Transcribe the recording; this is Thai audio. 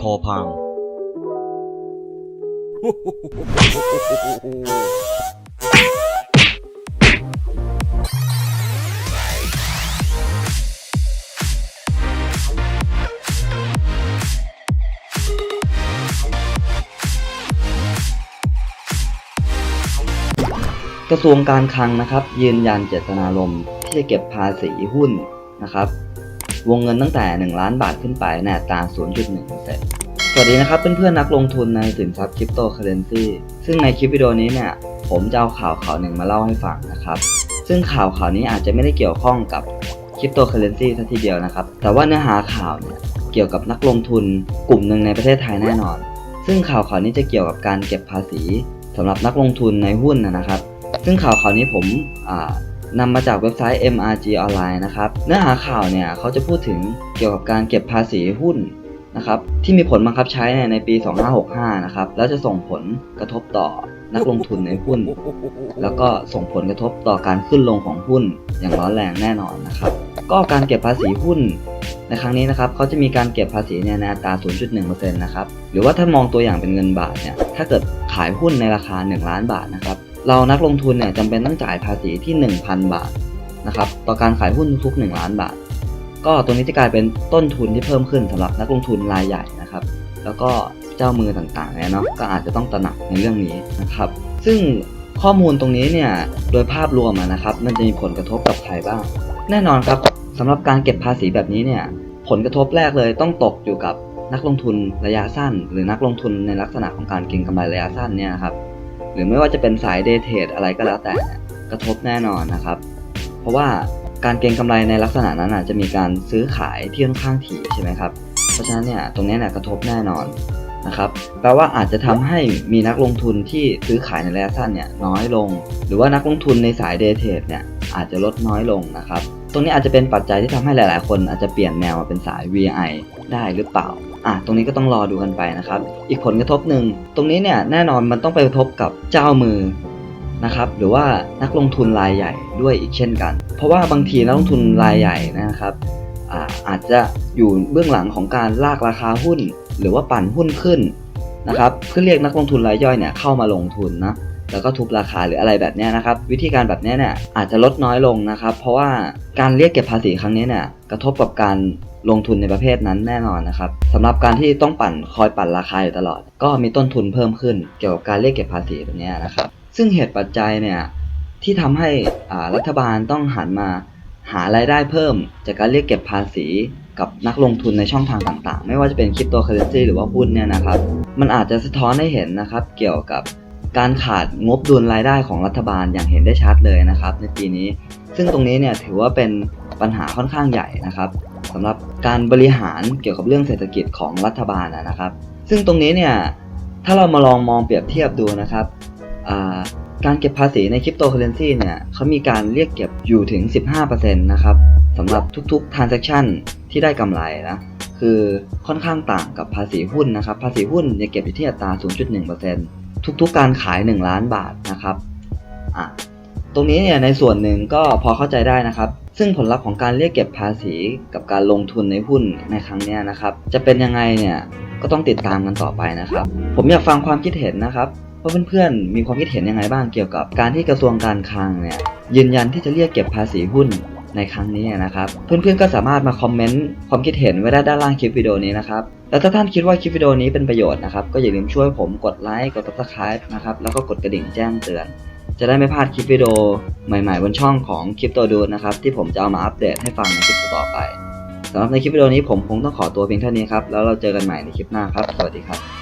คอพัง กระทรวงการคลังนะครับ ยืนยันเจตนารมณ์ที่จะเก็บภาษีหุ้นนะครับ วงเงินตั้งแต่ 1 ล้านบาทขึ้นไปในอัตรา 0.1%สวัสดีนะครับเพื่อนๆนักลงทุนในสินทรัพย์คริปโตเคอเรนซีซึ่งในคลิปวิดีโอนี้เนี่ยผมจะเอาข่าวข่าวหนึ่งมาเล่าให้ฟังนะครับ ซึ่งข่าวข่าวนี้อาจจะไม่ได้เกี่ยวข้องกับคริปโตเคอเรนซีซะทีเดียวนะครับ แต่ว่าเนื้อหาข่าวเนี่ยเกี่ยวกับนักลงทุนกลุ่มหนึ่งในประเทศไทยแน่นอน ซึ่งข่าวข่าวนี้จะเกี่ยวกับการเก็บภาษีสำหรับนักลงทุนในหุ้นนะนะครับ ซึ่งข่าวข่าวนี้ผมอ่า นำมาจากเว็บไซต์ MRG ออนไลน์นะครับ เนื้อหาข่าวเนี่ยเขาจะพูดถึงเกี่ยวกับการเก็บภาษีหุ้นนะครับที่มีผลบังคับใช้ในในปี 2565 นะครับแล้วจะส่งผลกระทบต่อนักลงทุนในหุ้น แล้วก็ส่งผลกระทบต่อการขึ้นลงของหุ้นอย่างร้อนแรงแน่นอนนะครับ ก็การเก็บภาษีหุ้นในครั้งนี้นะครับเขาจะมีการเก็บภาษีเนี่ยในอัตรา 0.1%นะครับหรือว่าถ้ามองตัวอย่างเป็นเงินบาทเนี่ยถ้าเกิดขายหุ้นในราคา 1 ล้านบาทนะครับ เรานักลงทุนเนี่ยจำเป็นต้องจ่ายภาษีที่ 1,000 บาทนะครับต่อการขายหุ้นทุกๆ 1 ล้านบาท ก็ตรงนี้จะกลายเป็นต้นทุนที่เพิ่มขึ้นสำหรับนักลงทุนรายใหญ่นะครับ แล้วก็เจ้ามือต่างๆเนี่ยเนาะก็อาจจะต้องตระหนักในเรื่องนี้นะครับ ซึ่งข้อมูลตรงนี้เนี่ยโดยภาพรวมนะครับ มันจะมีผลกระทบกับใครบ้าง แน่นอนครับสำหรับการเก็บภาษีแบบนี้เนี่ยผลกระทบแรกเลยต้องตกอยู่กับนักลงทุนระยะสั้น หรือนักลงทุนในลักษณะของการเก็งกำไรระยะสั้นเนี่ยครับ หรือไม่ว่าจะเป็นสายเดย์เทรดอะไรก็แล้วแต่กระทบแน่นอนนะครับ เพราะว่าการเก็งกำไรในลักษณะนั้นจะมีการซื้อขายที่ค่อนข้างถี่ใช่ไหมครับเพราะฉะนั้นเนี่ยตรงนี้เนี่ยกระทบแน่นอนนะครับแปลว่าอาจจะทำให้มีนักลงทุนที่ซื้อขายในระยะสั้นเนี่ยน้อยลง หรือว่านักลงทุนในสายเดย์เทรดเนี่ย อาจจะลดน้อยลงนะครับ ตรงนี้อาจจะเป็นปัจจัยที่ทำให้หลาย ๆ คนอาจจะเปลี่ยนแนวมาเป็นสาย VI ได้หรือเปล่าอะตรงนี้ก็ต้องรอดูกันไปนะครับ อีกผลกระทบหนึ่งตรงนี้เนี่ยแน่นอนมันต้องไปกระทบกับเจ้ามือนะครับหรือว่านักลงทุนรายใหญ่ด้วยอีกเช่นกัน เพราะว่าบางทีนักลงทุนรายใหญ่นะครับอ่าอาจจะอยู่เบื้องหลังของการลากราคาหุ้น หรือว่าปั่นหุ้นขึ้นนะครับเพื่อเรียกนักลงทุนรายย่อยเนี่ยเข้ามาลงทุนนะ แล้วก็ทุบราคาหรืออะไรแบบนี้นะครับ วิธีการแบบนี้เนี่ยอาจจะลดน้อยลงนะครับ เพราะว่าการเรียกเก็บภาษีครั้งนี้เนี่ยกระทบกับการลงทุนในประเภทนั้นแน่นอนนะครับสำหรับการที่ต้องปั่นคอยปั่นราคาอยู่ตลอด ก็มีต้นทุนเพิ่มขึ้นเกี่ยวกับการเรียกเก็บภาษีแบบนี้นะครับ ซึ่งเหตุปัจจัยเนี่ยที่ทำให้รัฐบาลต้องหันมาหารายได้เพิ่ม จากการเรียกเก็บภาษีกับนักลงทุนในช่องทางต่างๆ ไม่ว่าจะเป็นคริปโตเคอเรนซีหรือว่าหุ้นเนี่ยนะครับ มันอาจจะสะท้อนให้เห็นนะครับ เกี่ยวกับ การขาดงบดุลรายได้ของรัฐบาลอย่างเห็นได้ชัดเลยนะครับ ในปีนี้ ซึ่งตรงนี้เนี่ยถือว่าเป็นปัญหาค่อนข้างใหญ่นะครับสำหรับการบริหารเกี่ยวกับเรื่องเศรษฐกิจของรัฐบาลนะครับ ซึ่งตรงนี้เนี่ยถ้าเรามาลองมองเปรียบเทียบดูนะครับการเก็บภาษีในคริปโตเคอเรนซีเนี่ยเขามีการเรียกเก็บอยู่ถึง 15%นะครับสำหรับทุกๆ transaction ที่ได้กำไรนะคือค่อนข้างต่างกับภาษีหุ้นนะครับ ภาษีหุ้นจะเก็บอยู่ที่อัตรา 0.1% ทุกๆการขาย 1 ล้านบาทนะครับตรงนี้เนี่ยในส่วนหนึ่งก็พอเข้าใจได้นะครับ ซึ่งผลลัพธ์ของการเรียกเก็บภาษีกับการลงทุนในหุ้นในครั้งนี้นะครับ จะเป็นยังไงเนี่ยก็ต้องติดตามกันต่อไปนะครับ ผมอยากฟังความคิดเห็นนะครับว่าเพื่อนๆมีความคิดเห็นยังไงบ้างเกี่ยวกับการที่กระทรวงการคลังเนี่ยยืนยันที่จะเรียกเก็บภาษีหุ้น ในครั้งนี้นะครับ เพื่อนๆก็สามารถมาคอมเมนต์ความคิดเห็นไว้ได้ด้านล่างคลิปวิดีโอนี้นะครับ แล้วถ้าท่านคิดว่าคลิปวิดีโอนี้เป็นประโยชน์นะครับ ก็อย่าลืมช่วยผมกดไลค์กด subscribe นะครับ แล้วก็กดกระดิ่งแจ้งเตือน จะได้ไม่พลาดคลิปวิดีโอใหม่ๆบนช่องของคลิปตัวดูนะครับ ที่ผมจะเอามาอัปเดตให้ฟังในคลิปต่อไปสำหรับในคลิปวิดีโอนี้ผมคงต้องขอตัวเพียงเท่านี้ครับ แล้วเราเจอกันใหม่ในคลิปหน้าครับ สวัสดีครับ